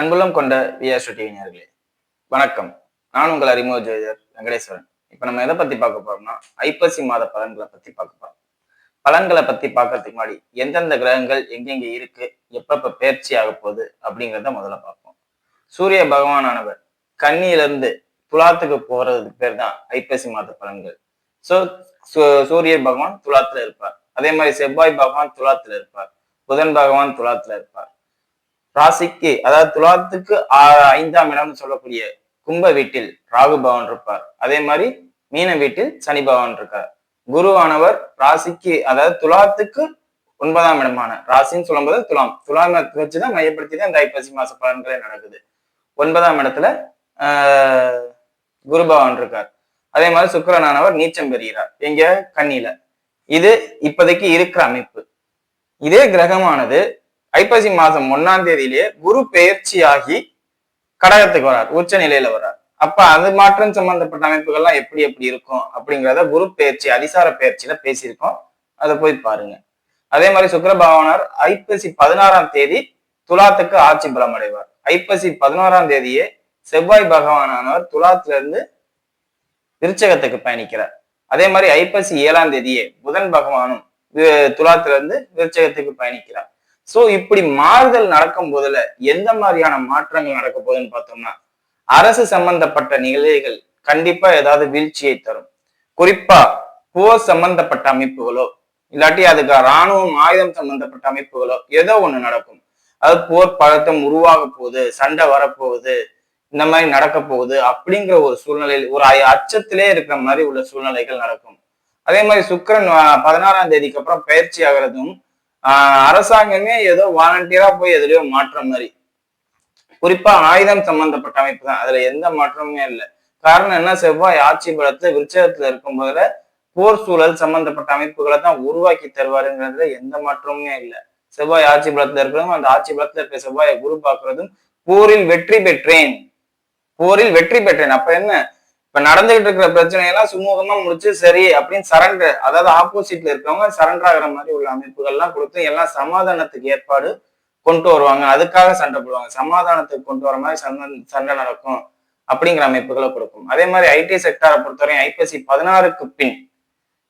அன்புள்ளம் கொண்ட விஆர்ஷோ டிவி நேர்களே வணக்கம். நான் உங்கள் அறிமுக ஜோதிடர் வெங்கடேஸ்வரன். இப்போ நம்ம எதை பத்தி பார்க்க போறோம்னா ஐப்பசி மாத பலன்களை பத்தி பார்க்க போறோம். பலன்களை பத்தி பார்க்கறதுக்கு முன்னாடி எந்தெந்த கிரகங்கள் எங்கெங்க இருக்கு எப்பப்ப பயிற்சி ஆக போகுது அப்படிங்கிறத முதல்ல பார்ப்போம். சூரிய பகவானானவர் கன்னியிலிருந்து துலாத்துக்கு போறதுக்கு பேர் தான் ஐப்பசி மாத பலன்கள். ஸோ சூரிய பகவான் துலாத்துல இருப்பார். அதே மாதிரி செவ்வாய் பகவான் துலாத்துல இருப்பார். புதன் பகவான் துலாத்துல இருப்பார். ராசிக்கு அதாவது துலாத்துக்கு ஐந்தாம் இடம்னு சொல்லக்கூடிய கும்ப வீட்டில் ராகு பவன் இருப்பார். அதே மாதிரி மீன வீட்டில் சனி பவன் இருக்கார். குருவானவர் ராசிக்கு அதாவது துலாத்துக்கு ஒன்பதாம் இடமான ராசின்னு சொல்லும்போது துலாம் துலாம் வச்சுதான் மையப்படுத்தி தான் இந்த ஐப்பசி மாச பலன்களே நடக்குது. ஒன்பதாம் இடத்துல ஆஹ் குரு பகவான் இருக்கார். அதே மாதிரி சுக்கரனானவர் நீச்சம் பெறுகிறார். எங்க? கண்ணில இது இப்போதைக்கு இருக்கிற அமைப்பு. இதே கிரகமானது ஐப்பசி மாசம் ஒன்னாம் தேதியிலேயே குரு பெயர்ச்சியாகி கடகத்துக்கு வரார் உச்ச நிலையில வரார் அப்ப அது மாற்றம் சம்பந்தப்பட்ட அமைப்புகள்லாம் எப்படி எப்படி இருக்கும் அப்படிங்கிறத குரு பெயர்ச்சி அதிசார பெயர்ச்சியில பேசியிருக்கோம். அதை போய் பாருங்க. அதே மாதிரி சுக்கர பகவானார் ஐப்பசி பதினாறாம் தேதி துலாத்துக்கு ஆட்சி பலம் அடைவார். ஐப்பசி பதினோராம் தேதியே செவ்வாய் பகவானானவர் துலாத்துல இருந்து விருச்சகத்துக்கு பயணிக்கிறார். அதே மாதிரி ஐப்பசி ஏழாம் தேதியே புதன் பகவானும் துலாத்துல இருந்து விருச்சகத்துக்கு பயணிக்கிறார். சோ இப்படி மாறுதல் நடக்கும் போதுல எந்த மாதிரியான மாற்றங்கள் நடக்க போகுதுன்னு பார்த்தோம்னா அரசு சம்பந்தப்பட்ட நிலைகள் கண்டிப்பா ஏதாவது வீழ்ச்சியை தரும். குறிப்பா போர் சம்பந்தப்பட்ட அமைப்புகளோ இல்லாட்டி அதுக்கு ராணுவம் ஆயுதம் சம்பந்தப்பட்ட அமைப்புகளோ ஏதோ ஒண்ணு நடக்கும். அது போர் பழக்கம் உருவாக போகுது சண்டை வரப்போகுது இந்த மாதிரி நடக்க போகுது அப்படிங்கிற ஒரு சூழ்நிலையில் ஒரு அச்சத்திலே இருக்கிற மாதிரி உள்ள சூழ்நிலைகள் நடக்கும். அதே மாதிரி சுக்கிரன் பதினாறாம் தேதிக்கு அப்புறம் பயிற்சி ஆகிறதும் அரசாங்கமே ஏதோ வாலண்டியரா போய் எதுலயோ மாற்றம் மாதிரி. குறிப்பா ஆயுதம் சம்பந்தப்பட்ட அமைப்பு தான். அதுல எந்த மாற்றமுமே இல்லை. காரணம் என்ன? செவ்வாய் ஆட்சி பலத்துல விருச்சகத்துல இருக்கும் போதுல போர் சூழல் சம்பந்தப்பட்ட அமைப்புகளை தான் உருவாக்கி தருவாருங்கிறதுல எந்த மாற்றமுமே இல்லை. செவ்வாய் ஆட்சி பலத்துல இருக்கிறதும் அந்த ஆட்சி பலத்துல இருக்க செவ்வாயை குரு பார்க்கறதும் போரில் வெற்றி பெற்றேன். போரில் வெற்றி பெற்றேன். அப்ப என்ன? இப்ப நடந்துகிட்டு இருக்கிற பிரச்சனையெல்லாம் சுமூகமா முடிச்சு சரி அப்படின்னு சரண்டர் அதாவது ஆப்போசிட்ல இருக்கவங்க சரண்டர் ஆகிற மாதிரி உள்ள அமைப்புகள்லாம் கொடுத்து எல்லாம் சமாதானத்துக்கு ஏற்பாடு கொண்டு வருவாங்க. அதுக்காக சண்டை போடுவாங்க. சமாதானத்துக்கு கொண்டு வர மாதிரி சண்டை சண்டை நடக்கும் அப்படிங்கிற அமைப்புகளை கொடுக்கும். அதே மாதிரி ஐடி செக்டாரை பொறுத்தவரையும் ஐபிஎஸ்சி பதினாறுக்கு பின்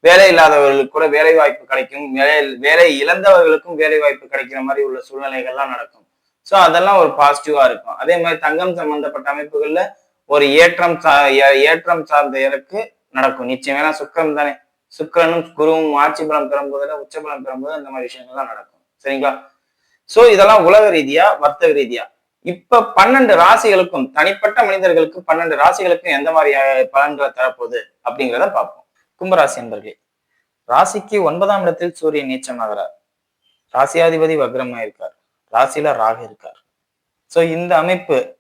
வேலை இல்லாதவர்களுக்கு கூட வேலை வாய்ப்பு கிடைக்கும். வேலை வேலை இழந்தவர்களுக்கும் வேலை வாய்ப்பு கிடைக்கிற மாதிரி உள்ள சூழ்நிலைகள்லாம் நடக்கும். ஸோ அதெல்லாம் ஒரு பாசிட்டிவா இருக்கும். அதே மாதிரி தங்கம் சம்பந்தப்பட்ட அமைப்புகள்ல ஒரு ஏற்றம் ஏ- ஏற்றம் சார்ந்த இறக்கு நடக்கும். நிச்சயம் ஏன்னா சுக்கிரன் தானே. சுக்கிரனும் குருவும் ஆட்சி பலம் பெறும்போதுல உச்ச பலம் பெறும்போது இந்த மாதிரி விஷயங்கள்லாம் நடக்கும். சரிங்களா? சோ இதெல்லாம் உலக ரீதியா வர்த்தக ரீதியா. இப்ப பன்னெண்டு ராசிகளுக்கும் தனிப்பட்ட மனிதர்களுக்கு பன்னெண்டு ராசிகளுக்கும் எந்த மாதிரி பலன்களை தரப்போகுது அப்படிங்கிறத பார்ப்போம். கும்பராசி என்பர்களே ராசிக்கு ஒன்பதாம் இடத்தில் சூரியன் நீச்சமாகிறார். ராசியாதிபதி வக்ரமா இருக்கார் ராசியில ராக இருக்கார். சோ இந்த அமைப்பு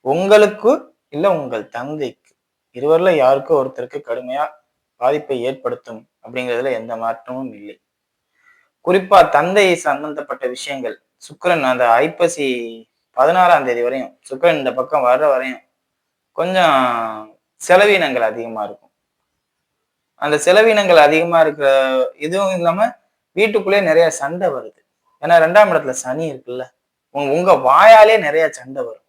உங்களுக்கு இல்லை உங்கள் தந்தைக்கு இருவரில் யாருக்கோ ஒருத்தருக்கு கடுமையா பாதிப்பை ஏற்படுத்தும் அப்படிங்கிறதுல எந்த மாற்றமும் இல்லை. குறிப்பா தந்தை சம்பந்தப்பட்ட விஷயங்கள் சுக்கிரன் அந்த ஐப்பசி பதினாறாம் தேதி வரையும் சுக்கிரன் இந்த பக்கம் வர்ற வரையும் கொஞ்சம் செலவினங்கள் அதிகமா இருக்கும். அந்த செலவினங்கள் அதிகமா இருக்கிற இதுவும் இல்லாம வீட்டுக்குள்ளே நிறைய சண்டை வருது. ஏன்னா ரெண்டாம் இடத்துல சனி இருக்குல்ல. உங்க வாயாலே நிறைய சண்டை வரும்.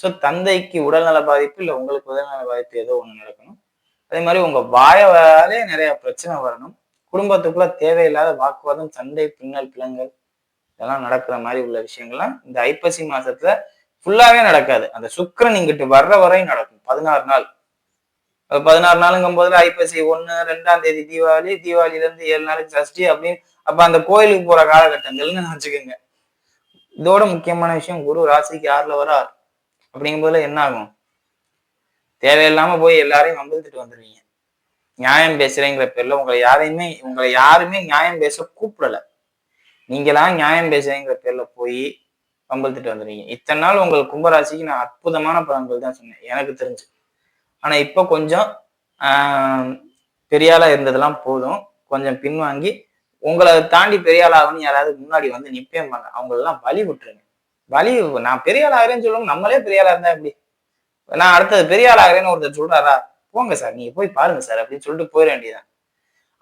ஸோ தந்தைக்கு உடல்நல பாதிப்பு இல்லை உங்களுக்கு உடல்நல பாதிப்பு ஏதோ ஒண்ணு நடக்கணும். அதே மாதிரி உங்க வாயாலே நிறைய பிரச்சனை வரணும். குடும்பத்துக்குள்ள தேவையில்லாத வாக்குவாதம் சண்டை பின்னல் பிளங்கள் இதெல்லாம் நடக்கிற மாதிரி உள்ள விஷயங்கள்லாம் இந்த ஐப்பசி மாசத்துல ஃபுல்லாவே நடக்காது. அந்த சுக்கரன் இங்கிட்டு வர்ற வரையும் நடக்கும். பதினாறு நாள். பதினாறு நாளுங்கும் போதுல ஐப்பசி ஒண்ணு ரெண்டாம் தேதி தீபாவளி தீபாவளில இருந்து ஏழு நாளைக்கு சஷ்டி அப்படின்னு அப்ப அந்த கோயிலுக்கு போற காலகட்டங்கள்னு வச்சுக்கோங்க இதோட முக்கியமான விஷயம் குரு ராசிக்கு ஆறுல வரார். அப்படிங்கும்போதுல என்ன ஆகும்? தேவையில்லாம போய் எல்லாரையும் வம்பிழுத்துட்டு வந்துடுவீங்க நியாயம் பேசுறேங்கிற பேர்ல உங்களை யாரையுமே உங்களை யாருமே நியாயம் பேச கூப்பிடல. நீங்களா நியாயம் பேசுறேங்கிற பேர்ல போய் வம்பிழுத்துட்டு வந்துடுவீங்க இத்தனை நாள் உங்கள் கும்பராசிக்கு நான் அற்புதமான பலன்கள் தான் சொன்னேன். எனக்கு தெரிஞ்சு. ஆனா இப்போ கொஞ்சம் ஆஹ், இருந்ததெல்லாம் போதும். கொஞ்சம் பின்வாங்கி உங்களை தாண்டி பெரியாளாகணும்னு யாராவது முன்னாடி வந்து நிப்பேம்பாங்க. அவங்களெல்லாம் வழி விட்டுருங்க. வழி நான் பெரிய ஆள் ஆகிறேன்னு சொல்லுவாங்க. நம்மளே பெரிய ஆளா இருந்தா எப்படி? நான் அடுத்தது பெரிய ஆள் ஆகிறேன்னு ஒருத்தர் சொல்றாரா? போங்க சார் நீங்க போய் பாருங்க சார் அப்படின்னு சொல்லிட்டு போயிட வேண்டியதான்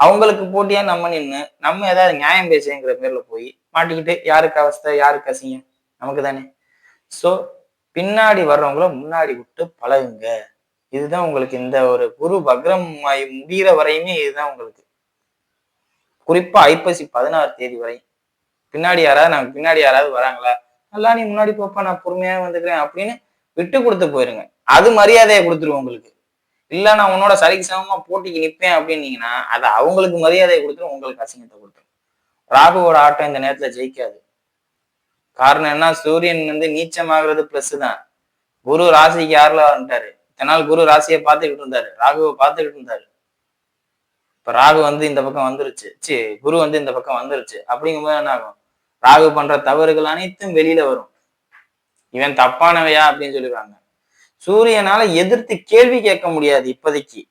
அவங்களுக்கு போட்டியா நம்ம நின்று நம்ம ஏதாவது நியாயம் பேசுங்கிற பேர்ல போய் மாட்டிக்கிட்டு யாருக்கு அவஸ்தை யாருக்கு அசிங்கம்? நமக்கு தானே. ஸோ பின்னாடி வர்றவங்கள முன்னாடி விட்டு பழகுங்க. இதுதான் உங்களுக்கு இந்த ஒரு குரு பக்ரம் முடிகிற வரையுமே இதுதான் உங்களுக்கு. குறிப்பா ஐப்பசி பதினாறு தேதி வரை பின்னாடி யாராவது நாங்க பின்னாடி யாராவது வராங்களா? நல்லா நீ முன்னாடி போப்பா நான் பொறுமையா வந்துக்கிறேன் அப்படின்னு விட்டு கொடுத்து போயிருங்க. அது மரியாதையை கொடுத்துருவோம் உங்களுக்கு. இல்ல நான் உன்னோட சரிக்கு சமமா போட்டிக்கு நிப்பேன் அப்படின்னீங்கன்னா அது அவங்களுக்கு மரியாதையை கொடுத்துரும் உங்களுக்கு அசிங்கத்தை கொடுத்துரும். ராகுவோட ஆட்டம் இந்த நேரத்துல ஜெயிக்காது. காரணம் என்ன? சூரியன் வந்து நீச்சமாகிறது பிளஸ் தான். குரு ராசிக்கு யாரில் வந்துட்டாரு? இத்தனை நாள் குரு ராசியை பார்த்துக்கிட்டு இருந்தாரு. ராகுவை பார்த்துக்கிட்டு இருந்தாரு. இப்ப ராகு வந்து இந்த பக்கம் வந்துருச்சு. சி குரு வந்து இந்த பக்கம் வந்துருச்சு. அப்படிங்கும்போது என்ன ஆகும்? ராகு பண்ற தவறுகள் அனைத்தும் வெளியில வரும். இவன் தப்பானவையா அப்படின்னு சொல்லிடுவாங்க. சூரியனால எதிர்த்து கேள்வி கேட்க முடியாது இப்போதைக்கு.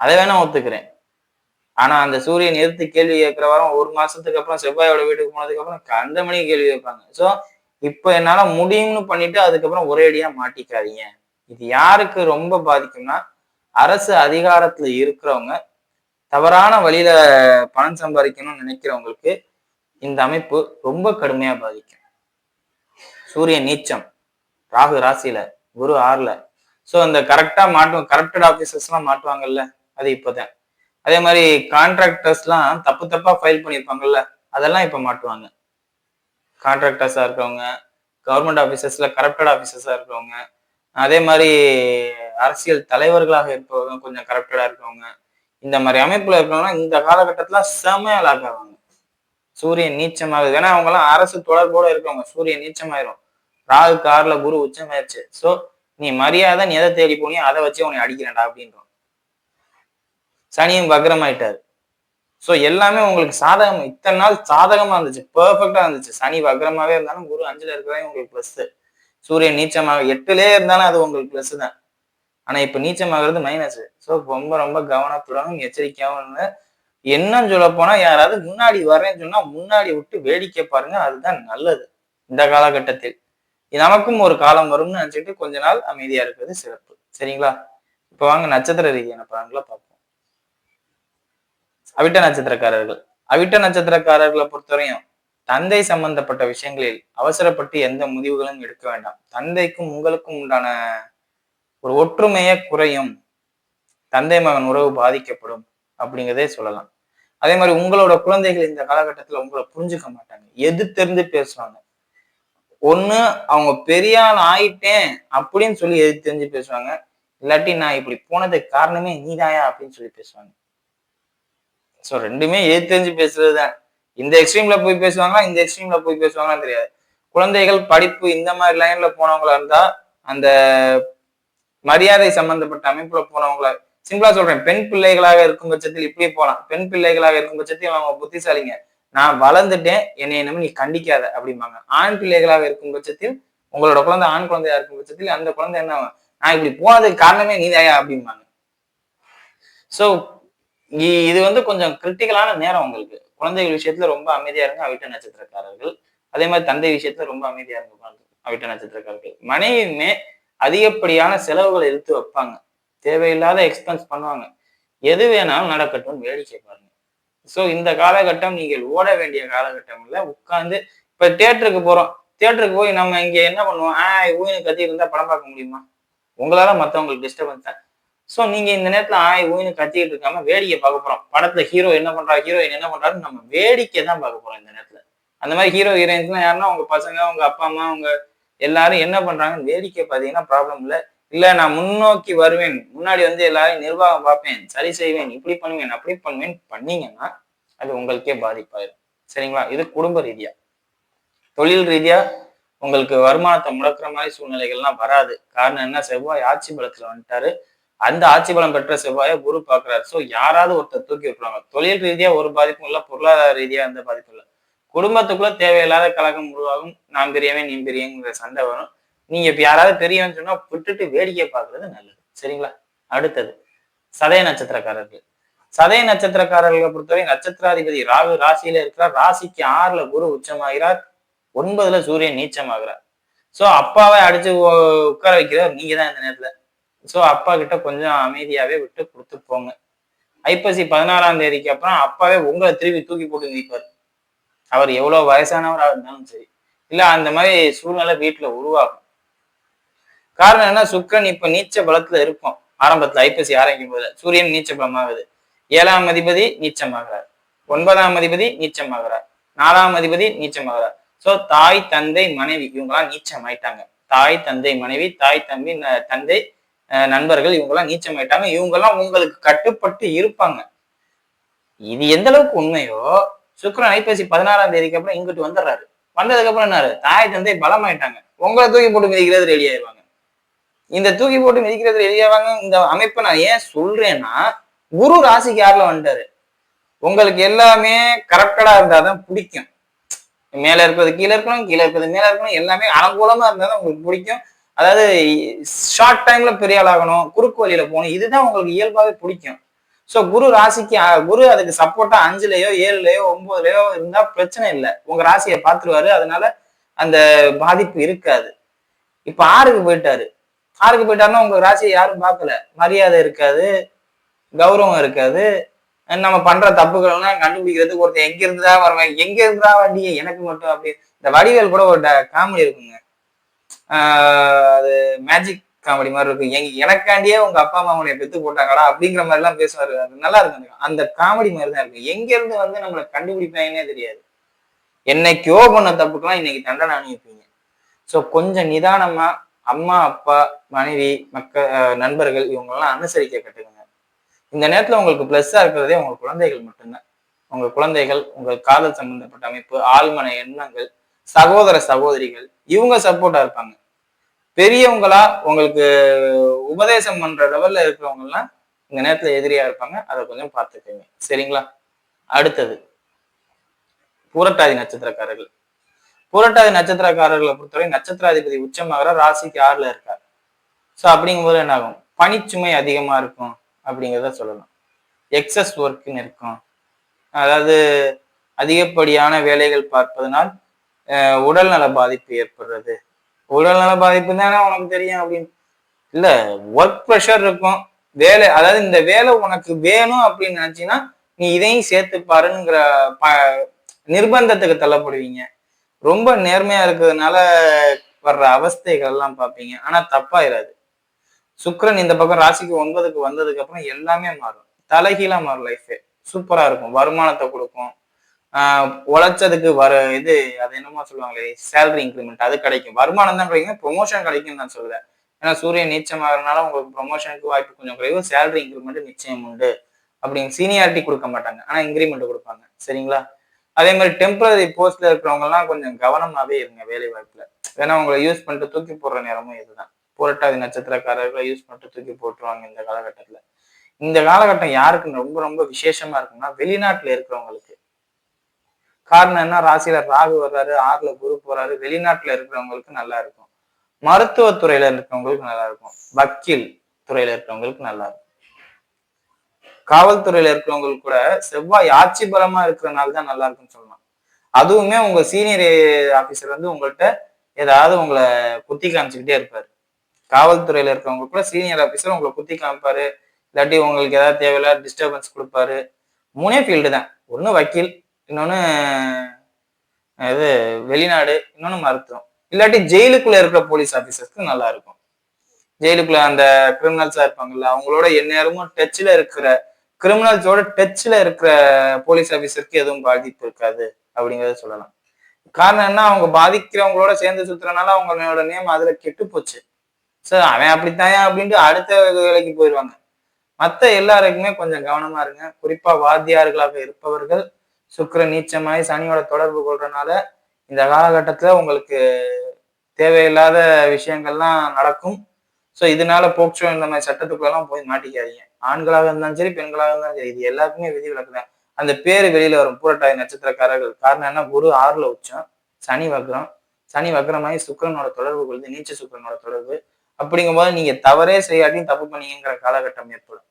அதை வேணா ஒத்துக்கிறேன். ஆனா அந்த சூரியன் எதிர்த்து கேள்வி கேட்கிற வாரம் ஒரு மாசத்துக்கு அப்புறம் செவ்வாயோட வீட்டுக்கு போனதுக்கு அப்புறம் கந்த மணிக்கு கேள்வி கேட்பாங்க. சோ இப்ப என்னால முடியும்னு பண்ணிட்டு அதுக்கப்புறம் ஒரே அடியா மாட்டிக்காதீங்க. இது யாருக்கு ரொம்ப பாதிக்கும்னா அரசு அதிகாரத்துல இருக்கிறவங்க தவறான வழியில பணம் சம்பாதிக்கணும்னு நினைக்கிறவங்களுக்கு இந்த அமைப்பு ரொம்ப கடுமையா பாதிக்கும். சூரியன் நீச்சம் ராகு ராசியில குரு ஆறுல. ஸோ அந்த கரெக்டா மாட்டும் கரப்டட் ஆஃபீஸர்ஸ் எல்லாம் மாட்டுவாங்கல்ல அது இப்போதான். அதே மாதிரி கான்ட்ராக்டர்ஸ்லாம் தப்பு தப்பா ஃபைல் பண்ணியிருப்பாங்கல்ல அதெல்லாம் இப்போ மாட்டுவாங்க. கான்ட்ராக்டர்ஸா இருக்கிறவங்க கவர்மெண்ட் ஆஃபீஸர்ஸ்ல கரப்டட் ஆஃபீஸர்ஸா இருக்கிறவங்க அதே மாதிரி அரசியல் தலைவர்களாக இருப்பவங்க கொஞ்சம் கரப்டடா இருக்கவங்க இந்த மாதிரி அமைப்புல இருக்கவங்க இந்த காலகட்டத்தில் செமையா லாக் ஆவாங்க. சூரியன் நீச்சமாகுது. ஏன்னா அவங்க எல்லாம் அரசு தொடர்போட இருக்கவங்க. சூரியன் நீச்சமாயிரும். ராகு கார்ல குரு உச்சமாயிருச்சு. சோ நீ மரியாதை நீ எதை தேடி போனியோ அதை வச்சு உன்னை அடிக்கிறேன்டா அப்படின்றோம். சனியும் வக்ரமாயிட்டாரு. ஸோ எல்லாமே உங்களுக்கு சாதகம். இத்தனை நாள் சாதகமா இருந்துச்சு. பெர்ஃபெக்டா இருந்துச்சு. சனி வக்ரமாவே இருந்தாலும் குரு அஞ்சுல இருக்கிறதே உங்களுக்கு பிளஸ் சூரியன் நீச்சமாக எட்டுலே இருந்தாலும் அது உங்களுக்கு பிளஸ் தான். ஆனா இப்ப நீச்சமாகிறது மைனஸ் ஸோ ரொம்ப ரொம்ப கவனத்துடனும் எச்சரிக்கையாகவும் என்னன்னு சொல்ல போனா யாராவது முன்னாடி வரேன்னு சொன்னா முன்னாடி விட்டு வேடிக்கை பாருங்க அதுதான் நல்லது. இந்த காலகட்டத்தில். நமக்கும் ஒரு காலம் வரும்னு நினைச்சிட்டு கொஞ்ச நாள் அமைதியா இருக்கிறது சிறப்பு. சரிங்களா? இப்ப வாங்க நட்சத்திர ரீதியான பலன்களை பார்ப்போம். அவிட்ட நட்சத்திரக்காரர்கள். அவிட்ட நட்சத்திரக்காரர்களை பொறுத்தவரையும் தந்தை சம்பந்தப்பட்ட விஷயங்களில் அவசரப்பட்டு எந்த முடிவுகளும் எடுக்க வேண்டாம். தந்தைக்கும் உங்களுக்கும் உண்டான ஒரு ஒற்றுமையே குறையும். தந்தை மகன் உறவு பாதிக்கப்படும் அப்படிங்கிறதே சொல்லலாம். அதே மாதிரி உங்களோட குழந்தைகள் இந்த காலகட்டத்துல உங்களை புரிஞ்சுக்க மாட்டாங்க. எது தெரிந்து பேசுவாங்க ஒண்ணு அவங்க பெரிய ஆள் ஆயிட்டேன் அப்படின்னு சொல்லி எது தெரிஞ்சு பேசுவாங்க இல்லாட்டி நான் இப்படி போனதுக்கு காரணமே நீதாயா அப்படின்னு சொல்லி பேசுவாங்க ஸோ ரெண்டுமே எது தெரிஞ்சு பேசுறதுதான். இந்த எக்ஸ்ட்ரீம்ல போய் பேசுவாங்களா? இந்த எக்ஸ்ட்ரீம்ல போய் பேசுவாங்களான்னு தெரியாது. குழந்தைகள் படிப்பு இந்த மாதிரி லைன்ல போனவங்களா இருந்தா அந்த மரியாதை சம்பந்தப்பட்ட அமைப்புல போனவங்களா சிம்பிளா சொல்றேன். பெண் பிள்ளைகளாக இருக்கும் பட்சத்தில் இப்படியே போலாம். பெண் பிள்ளைகளாக இருக்கும் பட்சத்தில் அவங்க புத்திசாலிங்க. நான் வளர்ந்துட்டேன். என்னை என்னமோ நீ கண்டிக்காத அப்படிம்பாங்க. ஆண் பிள்ளைகளாக இருக்கும் பட்சத்தில் உங்களோட குழந்தை ஆண் குழந்தையா இருக்கும் பட்சத்தில் அந்த குழந்தை என்ன நான் இப்படி போனதுக்கு காரணமே நீதாயா அப்படிம்பாங்க. ஸோ இது வந்து கொஞ்சம் கிரிட்டிக்கலான நேரம் உங்களுக்கு. குழந்தைகள் விஷயத்துல ரொம்ப அமைதியா இருங்க அவிட்ட நட்சத்திரக்காரர்கள். அதே மாதிரி தந்தை விஷயத்துல ரொம்ப அமைதியா இருங்க அவிட்ட நட்சத்திரக்காரர்கள். மனைவியுமே அதிகப்படியான செலவுகளை எடுத்து வைப்பாங்க. தேவையில்லாத எக்ஸ்பென்ஸ் பண்ணுவாங்க. எது வேணாலும் நடக்கட்டும்னு வேடிக்கை பாருங்க. ஸோ இந்த காலகட்டம் நீங்கள் ஓட வேண்டிய காலகட்டம் இல்லை. உட்காந்து இப்போ தேட்டருக்கு போகிறோம் தேட்டருக்கு போய் நம்ம இங்கே என்ன பண்ணுவோம்? ஆ ஊயினு கத்தி இருந்தால் படம் பார்க்க முடியுமா? உங்களால மற்றவங்களுக்கு டிஸ்டர்பன்ஸ் தான் ஸோ நீங்க இந்த நேரத்தில் ஆய் ஊயின்னு கத்திக்கிட்டு இருக்காம வேடிக்கை பார்க்க போறோம். படத்துல ஹீரோ என்ன பண்றா? ஹீரோயின் என்ன பண்றாருன்னு நம்ம வேடிக்கை தான் பார்க்க போறோம் இந்த நேரத்துல. அந்த மாதிரி ஹீரோ ஹீரோயின்ஸ்லாம் யாருன்னா உங்க பசங்க உங்க அப்பா அம்மா உங்க எல்லாரும் என்ன பண்றாங்கன்னு வேடிக்கை பார்த்தீங்கன்னா ப்ராப்ளம் இல்லை. இல்ல நான் முன்னோக்கி வருவேன். முன்னாடி வந்து எல்லாரையும் நிர்வாகம் பார்ப்பேன். சரி செய்வேன் இப்படி பண்ணுவேன் அப்படி பண்ணுவேன் பண்ணீங்கன்னா அது உங்களுக்கே பாதிப்பாயிரும். சரிங்களா? இது குடும்ப ரீதியா. தொழில் ரீதியா உங்களுக்கு வருமானத்தை முடக்கிற மாதிரி சூழ்நிலைகள்லாம் வராது. காரணம் என்ன? செவ்வாய் ஆட்சி பலத்துல வந்துட்டாரு. அந்த ஆட்சி பலம் பெற்ற செவ்வாயை குரு பாக்குறாரு ஸோ யாராவது ஒருத்தர் தூக்கி விட்டுருவாங்க. தொழில் ரீதியா ஒரு பாதிப்பும் இல்லை பொருளாதார ரீதியா எந்த பாதிப்பும் இல்லை. குடும்பத்துக்குள்ள தேவையில்லாத கழகம் உருவாகும். நான் பெரியவன் நீ பெரியங்கிற சண்டை வரும். நீங்க இப்ப யாராவது பெரியவன் சொன்னா விட்டுட்டு வேடிக்கை பார்க்கறது நல்லது. சரிங்களா? அடுத்தது சதய நட்சத்திரக்காரர்கள். சதய நட்சத்திரக்காரர்களை பொறுத்தவரை நட்சத்திராதிபதி ராகு ராசியில இருக்கிறார். ராசிக்கு ஆறுல குரு உச்சமாகிறார். ஒன்பதுல சூரியன் நீச்சமாகிறார். சோ அப்பாவை அடிச்சு உட்கார வைக்கிறார் நீங்க தான் இந்த நேரத்துல. சோ அப்பா கிட்ட கொஞ்சம் அமைதியாவே விட்டு கொடுத்து போங்க. ஐப்பசி பதினாறாம் தேதிக்கு அப்புறம் அப்பாவே உங்களை திருப்பி தூக்கி போட்டு நிற்பார் அவர் எவ்வளவு வயசானவராக இருந்தாலும் சரி. இல்ல அந்த மாதிரி சூழ்நிலை வீட்டுல உருவாகும். காரணம் என்ன? சுக்கிரன் இப்ப நீச்ச பலத்துல இருக்கும். ஆரம்பத்துல ஐப்பசி ஆரம்பிக்கும் போது சூரியன் நீச்ச பலமாகுது. ஏழாம் அதிபதி நீச்சமாகிறார். ஒன்பதாம் அதிபதி நீச்சமாகிறார். நாலாம் அதிபதி நீச்சமாகிறார். சோ தாய் தந்தை மனைவி இவங்கெல்லாம் நீச்சம் ஆயிட்டாங்க தாய் தந்தை மனைவி தாய் தம்பி ந- தந்தை அஹ் நண்பர்கள் இவங்கெல்லாம் நீச்சம் ஆயிட்டாங்க இவங்கெல்லாம் உங்களுக்கு கட்டுப்பட்டு இருப்பாங்க. இது எந்த அளவுக்கு உண்மையோ சுக்கிரன் ஐப்பசி பதினாறாம் தேதிக்கு அப்புறம் இங்கிட்டு வந்துடுறாரு. வந்ததுக்கு அப்புறம் என்னாரு? தாய் தந்தை பலமாயிட்டாங்க. உங்களை தூக்கி போட்டு மிதிக்கிறது ரெடி ஆயிடுவாங்க இந்த தூக்கி போட்டு மிதிக்கிறது எளியவாங்க இந்த அமைப்பை நான் ஏன் சொல்றேன்னா குரு ராசிக்கு யாரில் வந்துட்டாரு? உங்களுக்கு எல்லாமே கரெக்டடா இருந்தாதான் பிடிக்கும். மேல இருக்கிறது கீழே இருக்கணும் கீழே இருக்கிறது மேல இருக்கணும் எல்லாமே அனுகூலமா இருந்தாதான் உங்களுக்கு பிடிக்கும். அதாவது ஷார்ட் டைம்ல பெரிய ஆளாகணும் குறுக்கு வழியில போகணும் இதுதான் உங்களுக்கு இயல்பாவே பிடிக்கும். சோ குரு ராசிக்கு குரு அதுக்கு சப்போர்ட்டா அஞ்சுலயோ ஏழுலயோ ஒன்பதுலயோ இருந்தா பிரச்சனை இல்லை. உங்க ராசியை பார்த்துருவாரு அதனால அந்த பாதிப்பு இருக்காது. இப்ப ஆறுக்கு போயிட்டாரு. ஆறுக்கு போயிட்டாருன்னா உங்க ராசியை யாரும் பார்க்கல. மரியாதை இருக்காது கௌரவம் இருக்காது. நம்ம பண்ற தப்புகள்லாம் கண்டுபிடிக்கிறதுக்கு ஒருத்தன் எங்க இருந்துதான் வருவேன் எங்க இருந்தா வண்டியை எனக்கு மட்டும் அப்படி இந்த வடிவேல் கூட ஒரு காமெடி இருக்குங்க. ஆஹ் அது மேஜிக் காமெடி மாதிரி இருக்கும். எங்க எனக்காண்டியே உங்க அப்பா அம்மா உன்னை பெத்து போட்டாங்கடா அப்படிங்கிற மாதிரி எல்லாம் பேசுவாரு. அது நல்லா இருக்கும் அந்த காமெடி மாதிரி தான் இருக்கு எங்க இருந்து வந்து நம்மளை கண்டுபிடிப்பாங்கன்னே தெரியாது. என்னைக்கோ பண்ண தப்புக்கெல்லாம் இன்னைக்கு தண்டனை அனுப்பிப்பீங்க ஸோ கொஞ்சம் நிதானமா அம்மா அப்பா மனைவி மக்க நண்பர்கள் இவங்கெல்லாம் அனுசரிக்க கட்டுக்குங்க இந்த நேரத்துல உங்களுக்கு பிளஸ்ஸா இருக்கிறதே உங்க குழந்தைகள் மட்டும்தான். உங்க குழந்தைகள் உங்கள் காதல் சம்பந்தப்பட்ட அமைப்பு ஆழ்மன எண்ணங்கள் சகோதர சகோதரிகள் இவங்க சப்போர்ட்டா இருப்பாங்க. பெரியவங்களா உங்களுக்கு உபதேசம் பண்ற லெவல்ல இருக்கிறவங்க எல்லாம் இந்த நேரத்துல எதிரியா இருப்பாங்க. அதை கொஞ்சம் பார்த்துக்கோங்க. சரிங்களா? அடுத்தது பூரட்டாதி நட்சத்திரக்காரர்கள். புரட்டாதி நட்சத்திரக்காரர்களை பொறுத்தவரை நட்சத்திராதிபதி உச்சமாகிற ராசிக்கு ஆறுல இருக்கார். ஸோ அப்படிங்கும்போது என்ன ஆகும்? பனிச்சுமை அதிகமா இருக்கும் அப்படிங்கிறத சொல்லலாம். எக்ஸஸ் ஒர்க்குன்னு இருக்கும். அதாவது அதிகப்படியான வேலைகள் பார்ப்பதனால் உடல் உடல்நல பாதிப்பு ஏற்படுறது. உடல்நல பாதிப்பு தானே உனக்கு தெரியும் அப்படின்னு. இல்ல ஒர்க் ப்ரெஷர் இருக்கும். வேலை அதாவது இந்த வேலை உனக்கு வேணும் அப்படின்னு நினைச்சீங்கன்னா நீ இதையும் சேர்த்து பாருங்கிற ப நிர்பந்தத்துக்கு தள்ளப்படுவீங்க. ரொம்ப நேர்மையா இருக்கிறதுனால வர்ற அவஸ்தைகள் எல்லாம் பார்ப்பீங்க. ஆனா தப்பாயிராது. சுக்கரன் இந்த பக்கம் ராசிக்கு ஒன்பதுக்கு வந்ததுக்கு அப்புறம் எல்லாமே மாறும். தலைகீழா மாறும் லைஃபே சூப்பரா இருக்கும். வருமானத்தை கொடுக்கும். ஆஹ் உழைச்சதுக்கு வர இது அது என்னமோ சொல்லுவாங்களே சேலரி இன்க்ரிமெண்ட் அது கிடைக்கும். வருமானம் தான் கிடைக்கும். ப்ரொமோஷன் கிடைக்கும் நான் சொல்லுவேன் ஏன்னா சூரியன் நீச்சமாகறதுனால உங்களுக்கு ப்ரொமோஷனுக்கு வாய்ப்பு கொஞ்சம் குறைவு. சேலரி இன்க்ரிமெண்ட் நிச்சயம் உண்டு. அப்படிங்க சீனியாரிட்டி கொடுக்க மாட்டாங்க. ஆனா இன்க்ரிமெண்ட் கொடுப்பாங்க. சரிங்களா? அதே மாதிரி டெம்பரரி போஸ்ட்ல இருக்கிறவங்கலாம் கொஞ்சம் கவனமாவே இருங்க வேலை வாய்ப்புல. ஏன்னா உங்களை யூஸ் பண்ணிட்டு தூக்கி போடுற நேரமும் இதுதான். புரட்டாதி நட்சத்திரக்காரர்களை யூஸ் பண்ணிட்டு தூக்கி போட்டுருவாங்க இந்த காலகட்டத்துல. இந்த காலகட்டம் யாருக்கு ரொம்ப ரொம்ப விசேஷமா இருக்குன்னா வெளிநாட்டுல இருக்கிறவங்களுக்கு. காரணம் என்ன? ராசியில ராகு வர்றாரு ஆறுல குரு போறாரு வெளிநாட்டுல இருக்கிறவங்களுக்கு நல்லா இருக்கும். மருத்துவத்துறையில இருக்கிறவங்களுக்கு நல்லா இருக்கும். வக்கீல் துறையில இருக்கிறவங்களுக்கு நல்லா இருக்கும். காவல்துறையில இருக்கிறவங்களுக்கு கூட செவ்வாய் ஆட்சி பலமா இருக்கிறனால தான் நல்லா இருக்குன்னு சொல்லலாம். அதுவுமே உங்க சீனியர் ஆபீசர் வந்து உங்கள்கிட்ட ஏதாவது உங்களை குத்தி காமிச்சுக்கிட்டே இருப்பாரு. காவல்துறையில இருக்கிறவங்க கூட சீனியர் ஆபீசர் உங்களை குத்தி காமிப்பாரு. இல்லாட்டி உங்களுக்கு ஏதாவது தேவையில்லாத டிஸ்டர்பன்ஸ் கொடுப்பாரு. மூணே ஃபீல்டு தான். ஒண்ணு வக்கீல் இன்னொன்னு இது வெளிநாடு இன்னொன்னு மருத்துவம். இல்லாட்டி ஜெயிலுக்குள்ள இருக்கிற போலீஸ் ஆபீசர்ஸ்க்கு நல்லா இருக்கும். ஜெயிலுக்குள்ள அந்த கிரிமினல்ஸா இருப்பாங்கல்ல அவங்களோட எந்நேரமும் டச்ல இருக்கிற கிரிமினல்ஸோட டச்ல இருக்கிற போலீஸ் ஆபீசருக்கு எதுவும் பாதிப்பு இருக்காது அப்படிங்கறத சொல்லலாம். காரணம் என்ன? அவங்க பாதிக்கிறவங்களோட சேர்ந்து சுத்துறதுனால அவங்களோட நேம் அதுல கெட்டு போச்சு. சார் அவன் அப்படித்தான் அப்படின்ட்டு அடுத்த வேலைக்கு போயிடுவாங்க மற்ற எல்லாருக்குமே கொஞ்சம் கவனமா இருங்க. குறிப்பா வாத்தியார்களாக இருப்பவர்கள் சுக்கிர நீச்சமாய் சனியோட தொடர்பு கொள்றதுனால இந்த காலகட்டத்துல உங்களுக்கு தேவையில்லாத விஷயங்கள்லாம் நடக்கும். ஸோ இதனால போக்சோ இந்த மாதிரி சட்டத்துக்குள்ளெல்லாம் போய் மாட்டிக்காதீங்க. ஆண்களாக இருந்தாலும் சரி பெண்களாக இருந்தாலும் சரி இது எல்லாருக்குமே விதி விலக்குதான் அந்த பேர் வெளியில வரும். பூரட்டாதி நட்சத்திரக்காரர்கள். காரணம் என்ன? குரு ஆறுல உச்சம் சனி வக்ரம். சனி வக்ரமாயி சுக்கரனோட தொடர்பு கொள்ளுது நீச்ச சுக்கரனோட தொடர்பு. அப்படிங்கும்போது நீங்க தவறே செய்யாட்டியும் தப்பு பண்ணீங்கிற காலகட்டம் ஏற்படும்.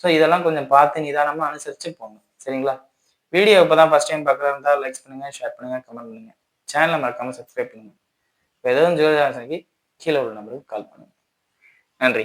ஸோ இதெல்லாம் கொஞ்சம் பார்த்து நிதானமா அனுசரிச்சு போங்க. சரிங்களா? வீடியோ இப்போதான் ஃபர்ஸ்ட் டைம் பார்க்குறதா இருந்தால் லைக்ஸ் பண்ணுங்க ஷேர் பண்ணுங்க கமெண்ட் பண்ணுங்க. சேனலை மறக்காம சப்ஸ்கிரைப் பண்ணுங்க. இப்போ எதுவும் ஜோதிதாசனுக்கு கீழே உள்ள நம்பருக்கு கால் பண்ணுங்க. நன்றி.